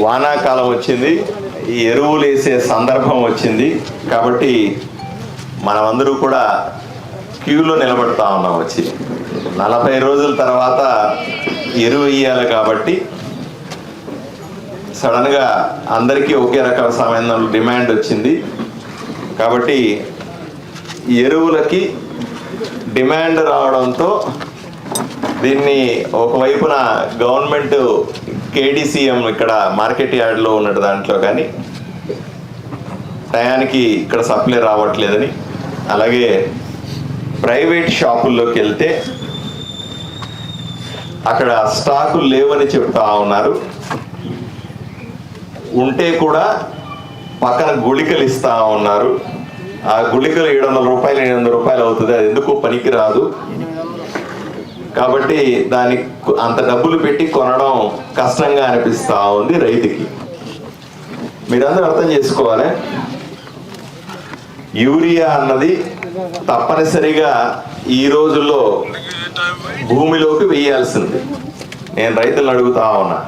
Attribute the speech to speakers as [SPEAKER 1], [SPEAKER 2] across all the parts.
[SPEAKER 1] వానాకాలం వచ్చింది. ఈ ఎరువులు వేసే సందర్భం వచ్చింది. కాబట్టి మనమందరూ కూడా క్యూలో నిలబడతా ఉన్నాం వచ్చి. నలభై రోజుల తర్వాత ఎరువు వేయాలి కాబట్టి సడన్గా అందరికీ ఒకే రకాల సమయంలో డిమాండ్ వచ్చింది. కాబట్టి ఎరువులకి డిమాండ్ రావడంతో దీన్ని ఒకవైపున గవర్నమెంట్ కేడీసీఎం ఇక్కడ మార్కెట్ యార్డ్లో ఉన్నట్టు దాంట్లో కానీ టయానికి ఇక్కడ సప్లై రావట్లేదని అలాగే ప్రైవేట్ షాపుల్లోకి వెళ్తే అక్కడ స్టాకులు లేవని చెప్తా ఉన్నారు. ఉంటే కూడా పక్కన గుళికలు ఇస్తా ఉన్నారు. ఆ గుళికలు ఏడు వందల రూపాయలు ఎనిమిది వందల రూపాయలు అవుతుంది. అది ఎందుకు పనికి రాదు కాబట్టి దానికి అంత డబ్బులు పెట్టి కొనడం కష్టంగా అనిపిస్తూ ఉంది రైతుకి. మీరందరూ అర్థం చేసుకోవాలి. యూరియా అన్నది తప్పనిసరిగా ఈ రోజుల్లో భూమిలోకి వేయాల్సింది. నేను రైతులను అడుగుతా ఉన్నా.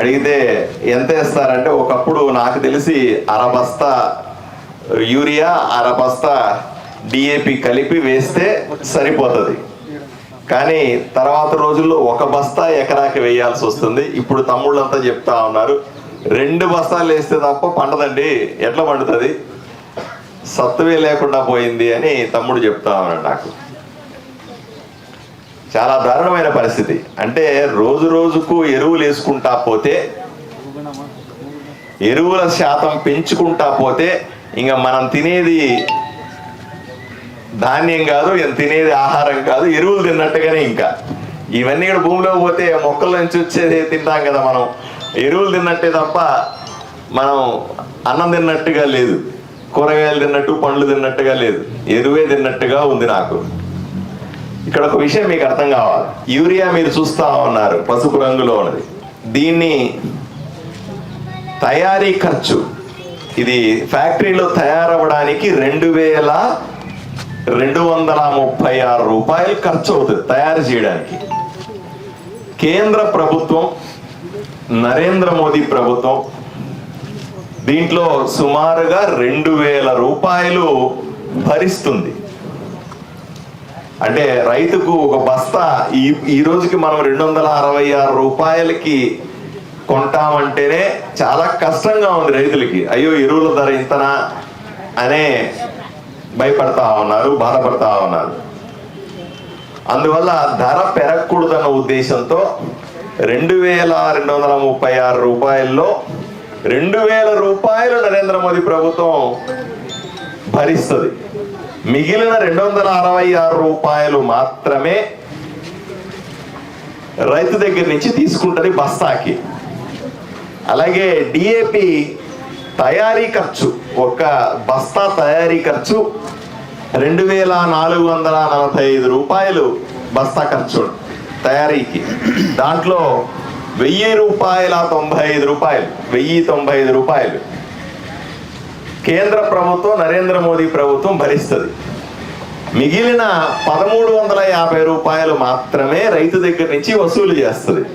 [SPEAKER 1] అడిగితే ఎంత వేస్తారంటే ఒకప్పుడు నాకు తెలిసి అరబస్తా యూరియా అరబస్తా డిఏపి కలిపి వేస్తే సరిపోతుంది. కానీ తర్వాత రోజుల్లో ఒక బస్తా ఎకరాకి వేయాల్సి వస్తుంది. ఇప్పుడు తమ్ముళ్ళంతా చెప్తా ఉన్నారు రెండు బస్తాలు వేస్తే తప్ప పండదండి. ఎట్లా పండుతుంది? సత్తువే లేకుండా పోయింది అని తమ్ముడు చెప్తా ఉన్నాడు నాకు. చాలా దారుణమైన పరిస్థితి. అంటే రోజు రోజుకు ఎరువులు వేసుకుంటా పోతే ఎరువుల శాతం పెంచుకుంటా పోతే ఇంకా మనం తినేది ధాన్యం కాదు తినేది ఆహారం కాదు ఎరువులు తిన్నట్టుగానే ఇంకా. ఇవన్నీ కూడా భూమిలో పోతే మొక్కల నుంచి వచ్చేది తింటాం కదా మనం. ఎరువులు తిన్నట్టే తప్ప మనం అన్నం తిన్నట్టుగా లేదు. కూరగాయలు తిన్నట్టు పండ్లు తిన్నట్టుగా లేదు. ఎరువే తిన్నట్టుగా ఉంది నాకు. ఇక్కడ ఒక విషయం మీకు అర్థం కావాలి. యూరియా మీరు చూస్తా ఉన్నారు పసుపు రంగులో ఉన్నది. దీన్ని తయారీ ఖర్చు. ఇది ఫ్యాక్టరీలో తయారవ్వడానికి రెండు వేల రెండు వందల ముప్పై ఆరు రూపాయలు ఖర్చు అవుతుంది తయారు చేయడానికి. కేంద్ర ప్రభుత్వం నరేంద్ర మోదీ ప్రభుత్వం దీంట్లో సుమారుగా రెండు వేల రూపాయలు భరిస్తుంది. అంటే రైతుకు ఒక బస్తా ఈ ఈ రోజుకి మనం రెండు వందల అరవై ఆరు రూపాయలకి కొంటామంటేనే చాలా కష్టంగా ఉంది రైతులకి. అయ్యో ఎరువుల ధర ఇంతనా అనే భయపడతా ఉన్నారు బాధపడతా ఉన్నారు. అందువల్ల ధర పెరగకూడదన్న ఉద్దేశంతో రెండు వేల రెండు వందల ముప్పై ఆరు రూపాయల్లో రెండు వేల రూపాయలు నరేంద్ర మోదీ ప్రభుత్వం భరిస్తుంది. మిగిలిన రెండు వందల అరవై ఆరు రూపాయలు మాత్రమే రైతు దగ్గర నుంచి తీసుకుంటుంది బస్తాకి. అలాగే డిఏపి తయారీ ఖర్చు. ఒక బస్తా తయారీ ఖర్చు రెండు వేల నాలుగు వందల నలభై ఐదు రూపాయలు బస్తా ఖర్చు తయారీకి. దాంట్లో వెయ్యి రూపాయల తొంభై ఐదు రూపాయలు వెయ్యి తొంభై ఐదు రూపాయలు. కేంద్ర ప్రభుత్వం నరేంద్ర మోదీ ప్రభుత్వం భరిస్తుంది. మిగిలిన పదమూడు వందల యాభై రూపాయలు మాత్రమే రైతు దగ్గర నుంచి వసూలు చేస్తుంది.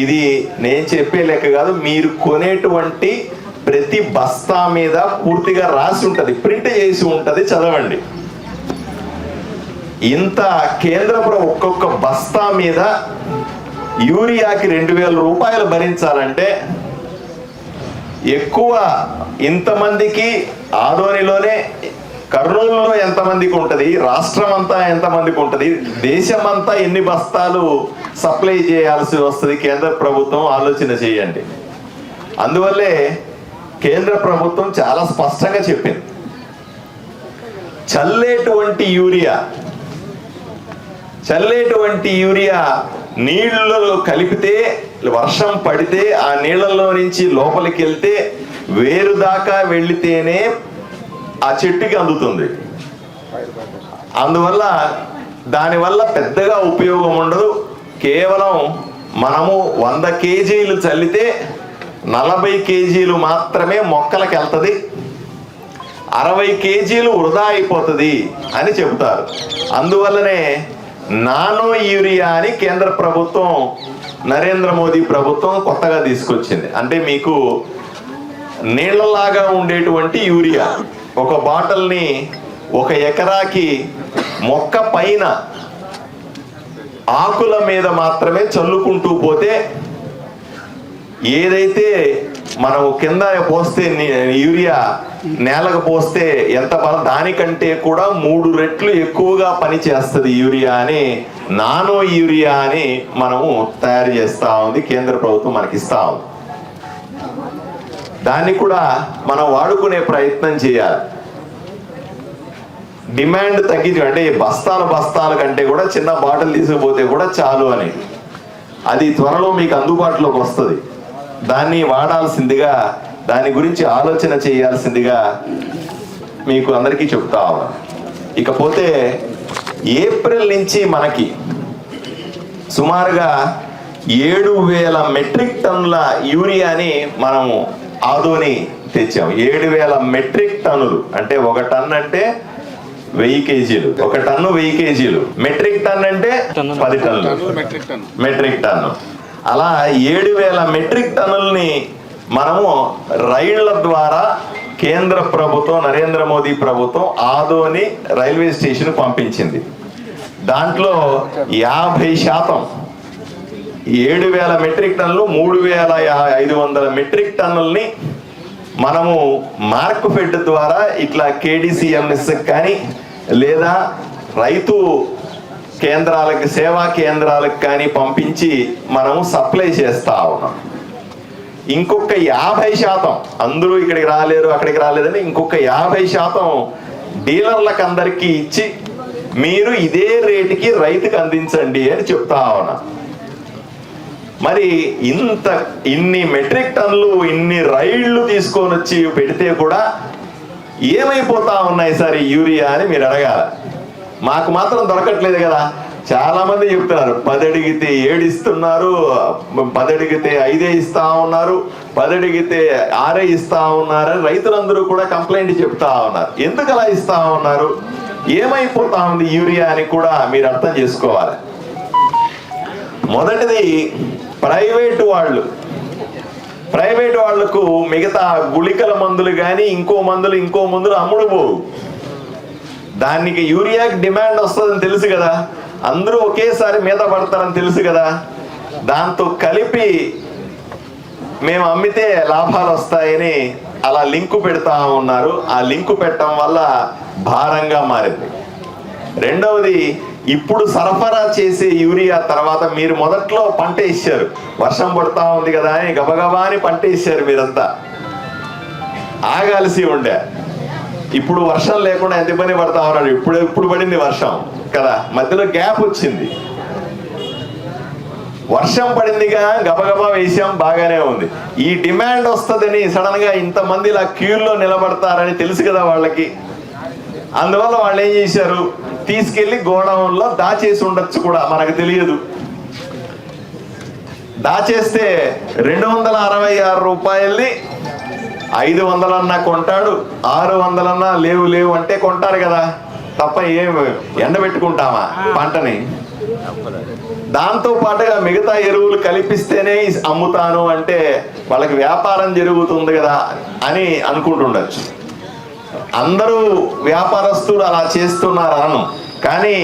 [SPEAKER 1] ఇది నేను చెప్పే లెక్క కాదు మీరు కొనేటువంటి ప్రతి బస్తా మీద పూర్తిగా రాసి ఉంటుంది ప్రింట్ చేసి ఉంటుంది చదవండి. ఇంత కేంద్ర ఒక్కొక్క బస్తా మీద యూరియాకి రెండు వేల రూపాయలు భరించాలంటే ఎక్కువ ఇంతమందికి ఆదోనిలోనే కర్నూలులో ఎంతమందికి ఉంటుంది రాష్ట్రం అంతా ఎంతమందికి ఉంటుంది దేశం అంతా ఎన్ని బస్తాలు సప్లై చేయాల్సి వస్తుంది కేంద్ర ప్రభుత్వం ఆలోచన చేయండి. అందువల్లే కేంద్ర ప్రభుత్వం చాలా స్పష్టంగా చెప్పింది. చల్లేటువంటి యూరియా చల్లేటువంటి యూరియా నీళ్ళలో కలిపితే వర్షం పడితే ఆ నీళ్ళలో నుంచి లోపలికి వెళ్తే వేరు దాకా వెళితేనే ఆ చెట్టుకి అందుతుంది. అందువల్ల దానివల్ల పెద్దగా ఉపయోగం ఉండదు. కేవలం మనము వంద కేజీలు చల్లితే నలభై కేజీలు మాత్రమే మొక్కలకి వెళ్తుంది. అరవై కేజీలు వృధా అయిపోతుంది అని చెబుతారు. అందువల్లనే నానో యూరియా అని కేంద్ర ప్రభుత్వం నరేంద్ర మోదీ ప్రభుత్వం కొత్తగా తీసుకొచ్చింది. అంటే మీకు నీళ్ళలాగా ఉండేటువంటి యూరియా ఒక బాటిల్ని ఒక ఎకరాకి మొక్క పైన ఆకుల మీద మాత్రమే చల్లుకుంటూ పోతే ఏదైతే మనం కింద పోస్తే యూరియా నేలకు పోస్తే ఎంత బలం దానికంటే కూడా మూడు రెట్లు ఎక్కువగా పని చేస్తుంది యూరియా అని నానో యూరియా అని మనము తయారు చేస్తూ ఉంది కేంద్ర ప్రభుత్వం మనకి ఇస్తూ ఉంది. దాన్ని కూడా మనం వాడుకునే ప్రయత్నం చేయాలి. డిమాండ్ తగ్గించు అంటే బస్తాలు బస్తాల బస్తాల కంటే కూడా చిన్న బాటిల్ తీసుకుపోతే కూడా చాలు అని. అది త్వరలో మీకు అందుబాటులోకి వస్తుంది. దాన్ని వాడాల్సిందిగా దాని గురించి ఆలోచన చేయాల్సిందిగా మీకు అందరికీ చెప్తా ఇకపోతే ఏప్రిల్ నుంచి మనకి సుమారుగా ఏడు వేల మెట్రిక్ టన్నుల యూరియాని మనము ఆదోని తెచ్చాం ఏడు వేల మెట్రిక్ టన్నులు. అంటే ఒక టన్ అంటే వెయ్యి కేజీలు. ఒక టన్ను వెయ్యి కేజీలు. మెట్రిక్ టన్ అంటే పది టన్నులు.
[SPEAKER 2] Metric ton
[SPEAKER 1] metric ton. అలా ఏడు వేల మెట్రిక్ టన్నుల్ని మనము రైళ్ళ ద్వారా కేంద్ర ప్రభుత్వం నరేంద్ర మోదీ ప్రభుత్వం ఆదోని రైల్వే స్టేషన్ పంపించింది. దాంట్లో యాభై శాతం ఏడు వేల మెట్రిక్ టన్నులు మూడు వేల ఐదు వందల మెట్రిక్ టన్నుల్ని మనము మార్క్ ఫెడ్ ద్వారా ఇట్లా కేడిసిఎంఎస్ కానీ లేదా రైతు కేంద్రాలకు సేవా కేంద్రాలకు కానీ పంపించి మనము సప్లై చేస్తా ఉన్నాం. ఇంకొక యాభై శాతం అందరూ ఇక్కడికి రాలేరు అక్కడికి రాలేదని ఇంకొక యాభై శాతం డీలర్లకు అందరికీ ఇచ్చి మీరు ఇదే రేటుకి రైతుకు అందించండి అని చెప్తా ఉన్నా. మరి ఇంత ఇన్ని మెట్రిక్ టన్లు ఇన్ని రైళ్ళు తీసుకొని వచ్చి పెడితే కూడా ఏమైపోతా ఉన్నాయి సార్ యూరియా అని మీరు అడగాల? మాకు మాత్రం దొరకట్లేదు కదా. చాలా మంది చెప్తున్నారు పది అడిగితే ఏడు ఇస్తున్నారు పది అడిగితే ఐదే ఇస్తా ఉన్నారు పదడిగితే ఆరే ఇస్తా ఉన్నారు రైతులందరూ కూడా కంప్లైంట్ చెప్తా ఉన్నారు. ఎందుకు అలా ఇస్తా ఉన్నారు? ఏమైపోతా ఉంది యూరియా అని కూడా మీరు అర్థం చేసుకోవాలి. మొదటిది ప్రైవేటు వాళ్ళు. ప్రైవేట్ వాళ్ళకు మిగతా గుళికల మందులు కానీ ఇంకో మందులు ఇంకో మందులు అమ్ముడు పోవు. దానికి యూరియాకి డిమాండ్ వస్తుందని తెలుసు కదా. అందరూ ఒకేసారి మీద పడతారని తెలుసు కదా. దాంతో కలిపి మేము అమ్మితే లాభాలు వస్తాయని అలా లింకు పెడతా ఉన్నారు. ఆ లింకు పెట్టడం వల్ల భారంగా మారింది. రెండవది ఇప్పుడు సరఫరా చేసే యూరియా తర్వాత మీరు మొదట్లో పంట ఇచ్చారు. వర్షం పడతా ఉంది కదా అని గబగబా అని పంట వేసారు మీరంతా. ఆగాల్సి ఉండే. ఇప్పుడు వర్షం లేకుండా ఎంత ఇబ్బంది పడతా ఉన్నాడు ఇప్పుడు ఇప్పుడు పడింది వర్షం? కదా మధ్యలో గ్యాప్ వచ్చింది. వర్షం పడిందిగా గబగబా వేసాం బాగానే ఉంది. ఈ డిమాండ్ వస్తుందని సడన్గా ఇంతమంది ఇలా క్యూల్లో నిలబడతారని తెలుసు కదా వాళ్ళకి. అందువల్ల వాళ్ళు ఏం చేశారు? తీసుకెళ్ళి గోడౌన్లో దాచేసి ఉండొచ్చు కూడా మనకు తెలియదు. దాచేస్తే రెండు వందల అరవై ఆరు రూపాయల్ని ఐదు వందలన్నా కొంటాడు ఆరు వందలన్నా లేవు లేవు అంటే కొంటారు కదా. తప్ప ఏం ఎండబెట్టుకుంటామా పంటని? దాంతో పాటుగా మిగతా ఎరువులు కల్పిస్తేనే అమ్ముతాను అంటే వాళ్ళకి వ్యాపారం జరుగుతుంది కదా అని అనుకుంటుండొచ్చు. అందరూ వ్యాపారస్తులు అలా చేస్తున్నారు అను కానీ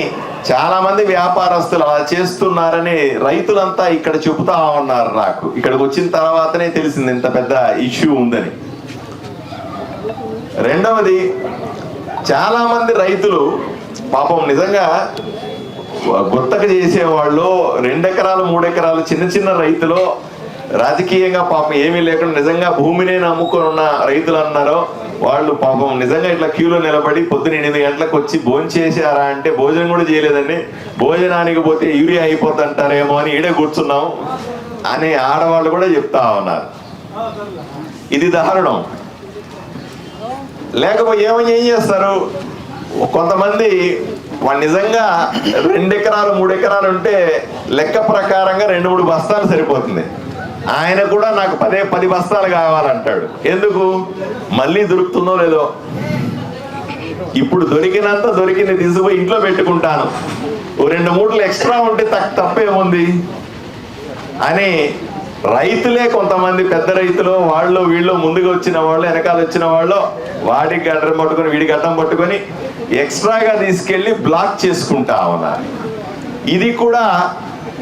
[SPEAKER 1] చాలా మంది వ్యాపారస్తులు అలా చేస్తున్నారని రైతులంతా ఇక్కడ చెబుతా ఉన్నారు నాకు. ఇక్కడికి వచ్చిన తర్వాతనే తెలిసింది ఇంత పెద్ద ఇష్యూ ఉందని. రెండవది చాలామంది రైతులు పాపం నిజంగా గుత్తక చేసేవాళ్ళు రెండెకరాలు మూడెకరాలు చిన్న చిన్న రైతులు రాజకీయంగా పాపం ఏమీ లేకుండా నిజంగా భూమినే నమ్ముకొని ఉన్న రైతులు అన్నారో వాళ్ళు పాపం నిజంగా ఇట్లా క్యూలో నిలబడి పొద్దున ఎనిమిది గంటలకు వచ్చి భోజనం చేశారా అంటే భోజనం కూడా చేయలేదండి. భోజనానికి పోతే యూరియా అయిపోతుంటారేమో అని ఈడే కూర్చున్నాం అని ఆడవాళ్ళు కూడా చెప్తా ఉన్నారు. ఇది దారుణం. లేకపోతే ఏమని ఏం చేస్తారు? కొంతమంది వాడు నిజంగా రెండు ఎకరాలు మూడు ఎకరాలు ఉంటే లెక్క ప్రకారంగా రెండు మూడు బస్తాలు సరిపోతుంది. ఆయన కూడా నాకు పదే పది బస్తాలు కావాలంటాడు. ఎందుకు? మళ్ళీ దొరుకుతుందో లేదో. ఇప్పుడు దొరికినంత దొరికింది తీసుకుపోయి ఇంట్లో పెట్టుకుంటాను. ఓ రెండు మూటలు ఎక్స్ట్రా ఉంటే తప్పేముంది? అని రైతులే కొంతమంది పెద్ద రైతులు వాళ్ళు వీళ్ళు ముందుకు వచ్చిన వాళ్ళు వెనకాల వచ్చిన వాళ్ళు వాడికి గడ్డం పట్టుకొని వీడికి గడ్డం పట్టుకొని ఎక్స్ట్రాగా తీసుకెళ్ళి బ్లాక్ చేసుకుంటా ఉన్నారు. ఇది కూడా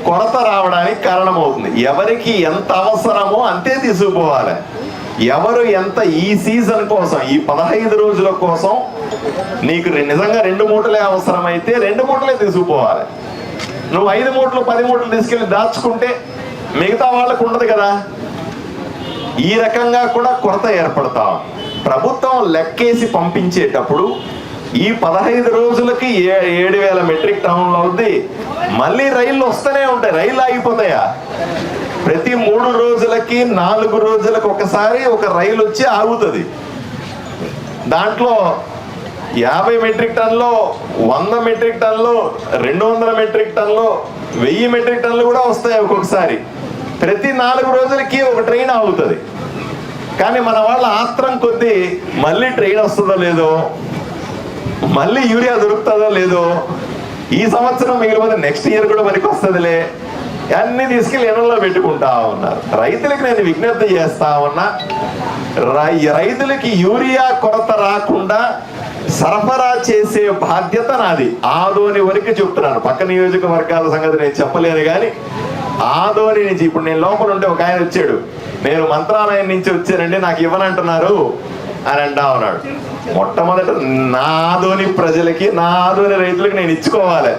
[SPEAKER 1] కొరత రావడానికి కారణమవుతుంది. ఎవరికి ఎంత అవసరమో అంతే తీసుకుపోవాలి. ఎవరు ఎంత ఈ సీజన్ కోసం ఈ పదహైదు రోజుల కోసం నీకు నిజంగా రెండు మూటలే అవసరమైతే రెండు మూటలే తీసుకుపోవాలి. నువ్వు ఐదు మూటలు పది మూటలు తీసుకెళ్ళి దాచుకుంటే మిగతా వాళ్ళకు ఉండదు కదా. ఈ రకంగా కూడా కొరత ఏర్పడతాం. ప్రభుత్వం లెక్కేసి పంపించేటప్పుడు ఈ పదహైదు రోజులకి ఏ ఏడు వేల మెట్రిక్ టన్నులు అవుద్ది. మళ్ళీ రైళ్ళు వస్తూనే ఉంటాయి. రైళ్ళు ఆగిపోతాయా? ప్రతి మూడు రోజులకి నాలుగు రోజులకు ఒకసారి ఒక రైలు వచ్చి ఆగుతుంది. దాంట్లో యాభై మెట్రిక్ టన్లో వంద మెట్రిక్ టన్లో రెండు వందల మెట్రిక్ టన్లో వెయ్యి మెట్రిక్ టన్లు కూడా వస్తాయి ఒక్కొక్కసారి. ప్రతి నాలుగు రోజులకి ఒక ట్రైన్ ఆగుతుంది. కానీ మన వాళ్ళ ఆత్రం కొద్దీ మళ్ళీ ట్రైన్ వస్తుందో లేదో మళ్ళీ యూరియా దొరుకుతుందో లేదో ఈ సంవత్సరం మిగిలిపోతే నెక్స్ట్ ఇయర్ కూడా మనకి వస్తుందిలే. అన్ని తీసుకెళ్ళి ఎనలో పెట్టుకుంటా ఉన్నారు. రైతులకు నేను విజ్ఞప్తి చేస్తా ఉన్నా రై- రైతులకి యూరియా కొరత రాకుండా సరఫరా చేసే బాధ్యత నాది. ఆదోని వరకు చెప్తున్నాను. పక్క నియోజకవర్గాల సంగతి నేను చెప్పలేను కానీ ఆదోని నుంచి ఇప్పుడు నేను లోపల ఉంటే ఒక ఆయన వచ్చాడు. నేను మంత్రాలయం నుంచి వచ్చానండి నాకు ఇవ్వనంటున్నారు అని అంటా ఉన్నాడు. మొట్టమొదట నా ఆదోని ప్రజలకి నా ఆదోని రైతులకి నేను ఇచ్చుకోవాలి.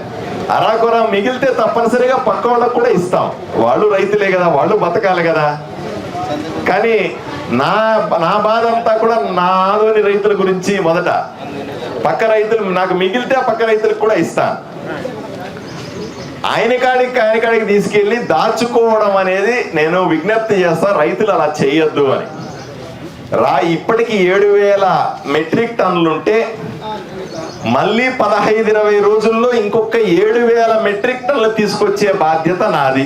[SPEAKER 1] అరాకొర మిగిలితే తప్పనిసరిగా పక్క వాళ్ళకు కూడా ఇస్తాం. వాళ్ళు రైతులే కదా వాళ్ళు బతకాలి కదా. కానీ నా నా బాధ అంతా కూడా నా ఆదోని రైతుల గురించి మొదట. పక్క రైతులు నాకు మిగిలితే పక్క రైతులకు కూడా ఇస్తాను. ఆయన కాడికి ఆయన కాడికి తీసుకెళ్ళి దాచుకోవడం అనేది నేను విజ్ఞప్తి చేస్తా రైతులు అలా చేయొద్దు అని. రా ఇప్పటికి ఏడు వేల మెట్రిక్ టన్నులుంటే మళ్ళీ పదహైదు ఇరవై రోజుల్లో ఇంకొక ఏడు వేల మెట్రిక్ టన్నులు తీసుకొచ్చే బాధ్యత నాది.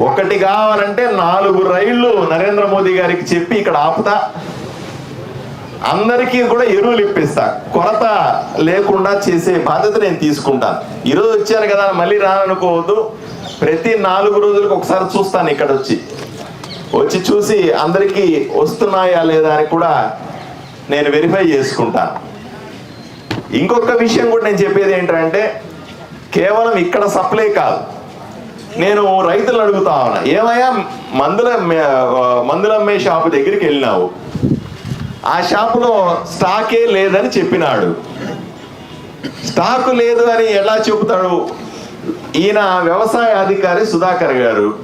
[SPEAKER 1] ఒకటి కావాలంటే నాలుగు రైళ్ళు నరేంద్ర మోదీ గారికి చెప్పి ఇక్కడ ఆపుతా. అందరికీ కూడా ఎరువులు ఇప్పిస్తా. కొరత లేకుండా చేసే బాధ్యత నేను తీసుకుంటాను ఈరోజు వచ్చాను కదా మళ్ళీ రాననుకోవద్దు. ప్రతి నాలుగు రోజులకు ఒకసారి చూస్తాను ఇక్కడ వచ్చి వచ్చి చూసి అందరికీ వస్తున్నాయా లేదా అని కూడా నేను వెరిఫై చేసుకుంటాను ఇంకొక విషయం కూడా నేను చెప్పేది ఏంటంటే కేవలం ఇక్కడ సప్లై కాదు. నేను రైతులను అడుగుతా ఉన్నా ఏమయ్యా మందుల మే- షాపు దగ్గరికి వెళ్ళినావు. ఆ షాపులో స్టాకే లేదని చెప్పినాడు. స్టాక్ లేదు అని ఎలా చెబుతాడు? ఈయన వ్యవసాయ అధికారి సుధాకర్ గారు.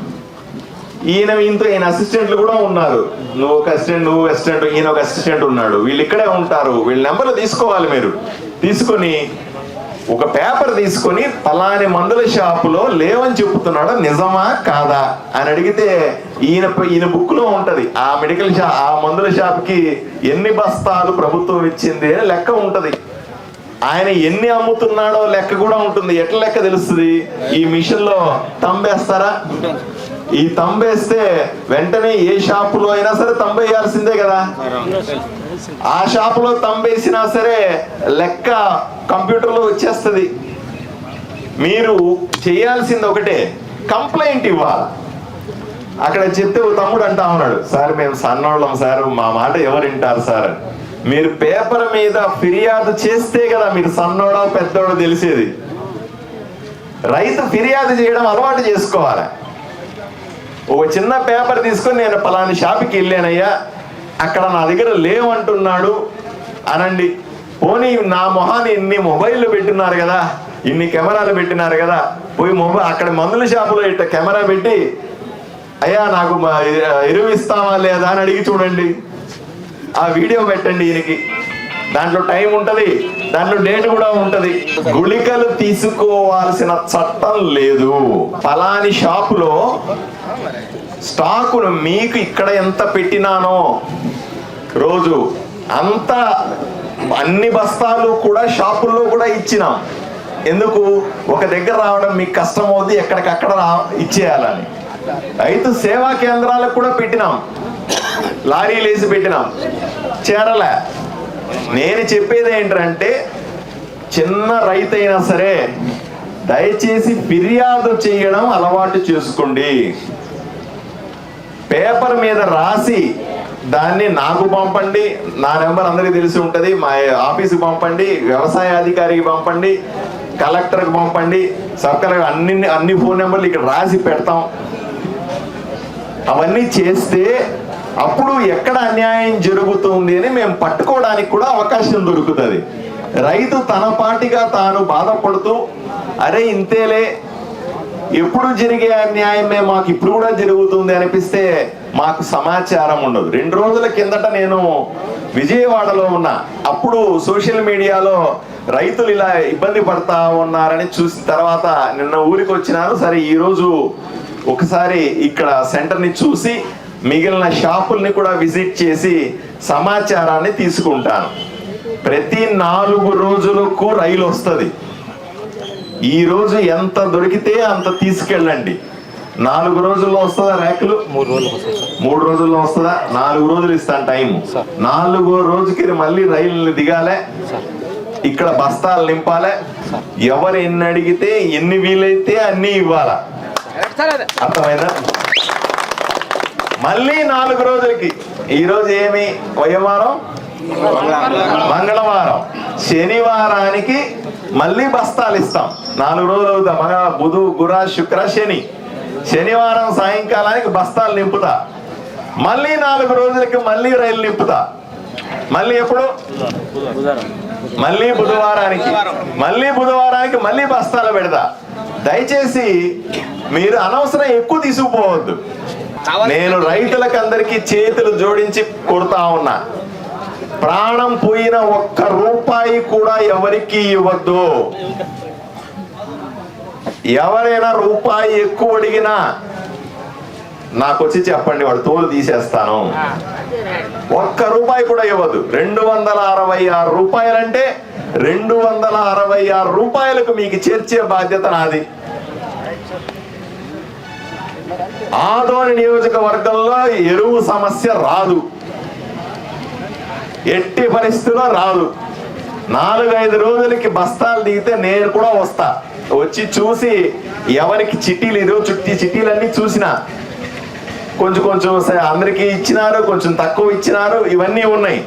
[SPEAKER 1] ఈయన ఇంత ఈయన అసిస్టెంట్లు కూడా ఉన్నారు. నువ్వు ఒక అసిస్టెంట్ నువ్వు అసిస్టెంట్ ఈయన ఒక అసిస్టెంట్ ఉన్నాడు. వీళ్ళు ఇక్కడే ఉంటారు. వీళ్ళ నెంబర్లు తీసుకోవాలి మీరు. తీసుకొని ఒక పేపర్ తీసుకొని పలాని మందుల షాపులో లేవని చెప్తున్నాడు? నిజమా? కాదా? అని అడిగితే ఈయన ఈయన బుక్లో ఉంటది. ఆ మెడికల్ షాప్ ఆ మందుల షాప్కి ఎన్ని బస్తాలు ప్రభుత్వం ఇచ్చింది అని లెక్క ఉంటది. ఆయన ఎన్ని అమ్ముతున్నాడో లెక్క కూడా ఉంటుంది. ఎట్లా లెక్క తెలుస్తుంది? ఈ మిషన్లో తంబేస్తారా? ఈ తంబేస్తే వెంటనే ఏ షాపులో అయినా సరే తంబేయాల్సిందే కదా. ఆ షాపులో తంబేసినా సరే లెక్క కంప్యూటర్లో వచ్చేస్తుంది. మీరు చేయాల్సింది ఒకటే కంప్లైంట్ ఇవ్వాలి. అక్కడ చెప్తే ఓ తమ్ముడు అంటా ఉన్నాడు సార్ మేము సన్నోళ్ళం సార్ మా మాట ఎవరు వింటారు సార్? మీరు పేపర్ మీద ఫిర్యాదు చేస్తే కదా మీరు సన్నోడో పెద్దోడో తెలిసేది. రైతు ఫిర్యాదు చేయడం అలవాటు చేసుకోవాలి. ఒక చిన్న పేపర్ తీసుకొని నేను పలాని షాప్కి వెళ్ళానయ్యా అక్కడ నా దగ్గర లేవంటున్నాడు. అనండి పోనీ నా మొహాన్ని ఇన్ని మొబైల్ పెట్టినారు కదా ఇన్ని కెమెరాలు పెట్టినారు కదా పోయి మొబైల్ అక్కడ మందుల షాపులో ఇట్ట కెమెరా పెట్టి అయ్యా నాకు మా ఎరువు ఇస్తావా లేదా? అని అడిగి చూడండి. ఆ వీడియో పెట్టండి ఈయనకి. దాంట్లో టైం ఉంటది దాంట్లో డేట్ కూడా ఉంటది. గుళికలు తీసుకోవాల్సిన చట్టం లేదు. ఫలాని షాపులో స్టాకును మీకు ఇక్కడ ఎంత పెట్టినానో రోజు అంత అన్ని బస్తాలు కూడా షాపుల్లో కూడా ఇచ్చినాం. ఎందుకు? ఒక దగ్గర రావడం మీకు కష్టం అవుద్ది ఎక్కడికక్కడ ఇచ్చేయాలని. రైతు సేవా కేంద్రాలకు కూడా పెట్టినాం. లారీలు వేసి పెట్టినాం. చేరలే. నేను చెప్పేది ఏంటంటే చిన్న రైతు అయినా సరే దయచేసి ఫిర్యాదు చేయడం అలవాటు చేసుకోండి. పేపర్ మీద రాసి దాన్ని నాకు పంపండి. నా నెంబర్ అందరికీ తెలిసి ఉంటుంది. మా ఆఫీస్కి పంపండి. వ్యవసాయ అధికారికి పంపండి. కలెక్టర్కి పంపండి. సబ్ కలెక్టర్ అన్ని అన్ని ఫోన్ నెంబర్లు ఇక్కడ రాసి పెడతాం. అవన్నీ చేస్తే అప్పుడు ఎక్కడ అన్యాయం జరుగుతుంది అని మేము పట్టుకోవడానికి కూడా అవకాశం దొరుకుతుంది. రైతు తన పాటిగా తాను బాధపడుతూ అరే ఇంతేలే ఎప్పుడు జరిగే అన్యాయమే మాకు ఇప్పుడు కూడా జరుగుతుంది అనిపిస్తే మాకు సమాచారం ఉండదు. రెండు రోజుల కిందట నేను విజయవాడలో ఉన్నా. అప్పుడు సోషల్ మీడియాలో రైతులు ఇలా ఇబ్బంది పడతా ఉన్నారని చూసిన తర్వాత నిన్న ఊరికి వచ్చినాను సరే ఈరోజు ఒకసారి ఇక్కడ సెంటర్ని చూసి మిగిలిన షాపుల్ని కూడా విజిట్ చేసి సమాచారాన్ని తీసుకుంటాను. ప్రతి నాలుగు రోజులకు రైలు వస్తుంది. ఈ రోజు ఎంత దొరికితే అంత తీసుకెళ్ళండి. నాలుగు రోజుల్లో వస్తుందా ర్యాకులు?
[SPEAKER 2] మూడు రోజులు
[SPEAKER 1] మూడు రోజుల్లో వస్తుందా? నాలుగు రోజులు ఇస్తాను టైం. నాలుగో రోజుకి మళ్ళీ రైలు దిగాలే. ఇక్కడ బస్తాలు నింపాలే. ఎవరు ఎన్ని అడిగితే ఎన్ని వీలైతే అన్ని ఇవ్వాలా? అర్థమైందా? మళ్ళీ నాలుగు రోజులకి. ఈ రోజు ఏమి? వయవారం? మంగళవారం. శనివారానికి మళ్ళీ బస్తాలు ఇస్తాం. నాలుగు రోజులు అవుతా. మగ బుధు గుర శుక్ర శని. శనివారం సాయంకాలానికి బస్తాలు నింపుతా. మళ్ళీ నాలుగు రోజులకి మళ్ళీ రైలు నింపుతా. మళ్ళీ ఎప్పుడు? మళ్ళీ బుధవారానికి. మళ్ళీ బుధవారానికి మళ్ళీ బస్తాలు పెడతా. దయచేసి మీరు అనవసరం ఎక్కువ తీసుకుపోవద్దు. నేను రైతులకు అందరికీ చేతులు జోడించి కొడతా ఉన్నా. ప్రాణం పోయిన ఒక్క రూపాయి కూడా ఎవరికి ఇవ్వద్దు. ఎవరైనా రూపాయి ఎక్కువ అడిగినా నాకు వచ్చి చెప్పండి వాడు తోలు తీసేస్తాను. ఒక్క రూపాయి కూడా ఇవ్వదు రెండు వందల అరవై ఆరు రూపాయలంటే రెండు వందల అరవై ఆరు రూపాయలకు మీకు చేర్చే బాధ్యత నాది. ఆదోని నియోజకవర్గంలో ఎరువు సమస్య రాదు. ఎట్టి పరిస్థితిలో రాదు. నాలుగైదు రోజులకి బస్తాలు దిగితే నేను కూడా వస్తా. వచ్చి చూసి ఎవరికి చిట్టీలు ఇదో చుట్టి చిట్టీలన్నీ చూసిన. కొంచెం కొంచెం అందరికీ ఇచ్చినారు కొంచెం తక్కువ ఇచ్చినారు ఇవన్నీ ఉన్నాయి.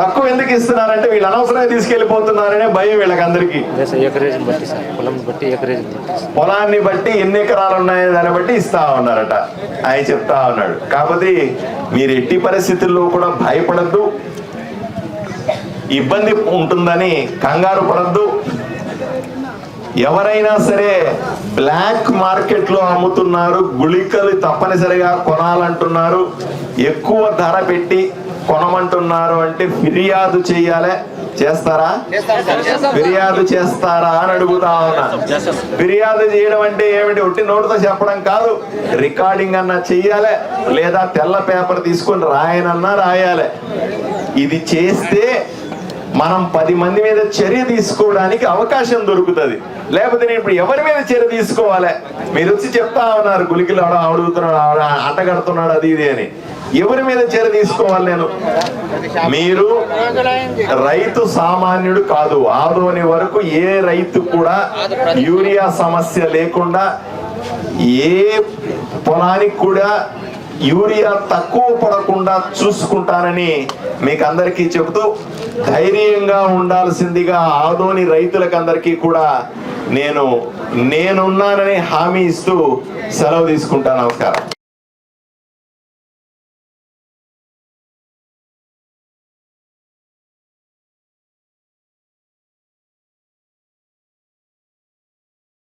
[SPEAKER 1] తక్కువ ఎందుకు ఇస్తున్నారంటే వీళ్ళు అనవసరంగా తీసుకెళ్ళిపోతున్నారనే భయం వీళ్ళకి అందరికీ
[SPEAKER 2] అదే సార్ ఎకరేజ్ని బట్టి సార్. పొలం బట్టి ఎకరేజ్ని బట్టి సార్.
[SPEAKER 1] పొలాన్ని బట్టి ఎన్ని ఎకరాలు ఉన్నాయో దాన్ని బట్టి ఇస్తా ఉన్నారట. ఆయన చెప్తా ఉన్నాడు. కాకపోతే మీరు ఎట్టి పరిస్థితుల్లో కూడా భయపడద్దు. ఇబ్బంది ఉంటుందని కంగారు పడద్దు. ఎవరైనా సరే బ్లాక్ మార్కెట్లో అమ్ముతున్నారు గుళికలు తప్పనిసరిగా కొనాలంటున్నారు ఎక్కువ ధర పెట్టి కొనమంటున్నారు అంటే ఫిర్యాదు చెయ్యాలి చేస్తారా? ఫిర్యాదు చేస్తారా అని అడుగుతా ఉన్నా. ఫిర్యాదు చేయడం అంటే ఏమిటి? ఒట్టి నోటితో చెప్పడం కాదు. రికార్డింగ్ అన్నా చెయ్యాలి లేదా తెల్ల పేపర్ తీసుకొని రాయనన్నా రాయాలి. ఇది చేస్తే మనం పది మంది మీద చర్య తీసుకోవడానికి అవకాశం దొరుకుతుంది. లేకపోతే నేను ఇప్పుడు ఎవరి మీద చర్య తీసుకోవాలి? మీరు వచ్చి చెప్తా ఉన్నారు గులికిలు అడుగుతున్నాడు ఆవిడ ఆట కడుతున్నాడు అది ఇది అని. ఎవరి మీద చర్య తీసుకోవాలి నేను? మీరు రైతు సామాన్యుడు కాదు. ఆదోని వరకు ఏ రైతు కూడా యూరియా సమస్య లేకుండా ఏ పొలానికి కూడా యూరియా తక్కువ పడకుండా చూసుకుంటానని మీకు అందరికీ చెబుతూ ధైర్యంగా ఉండాల్సిందిగా ఆదోని రైతులకు అందరికీ కూడా నేను నేనున్నానని హామీ ఇస్తూ సెలవు తీసుకుంటాను నమస్కారం.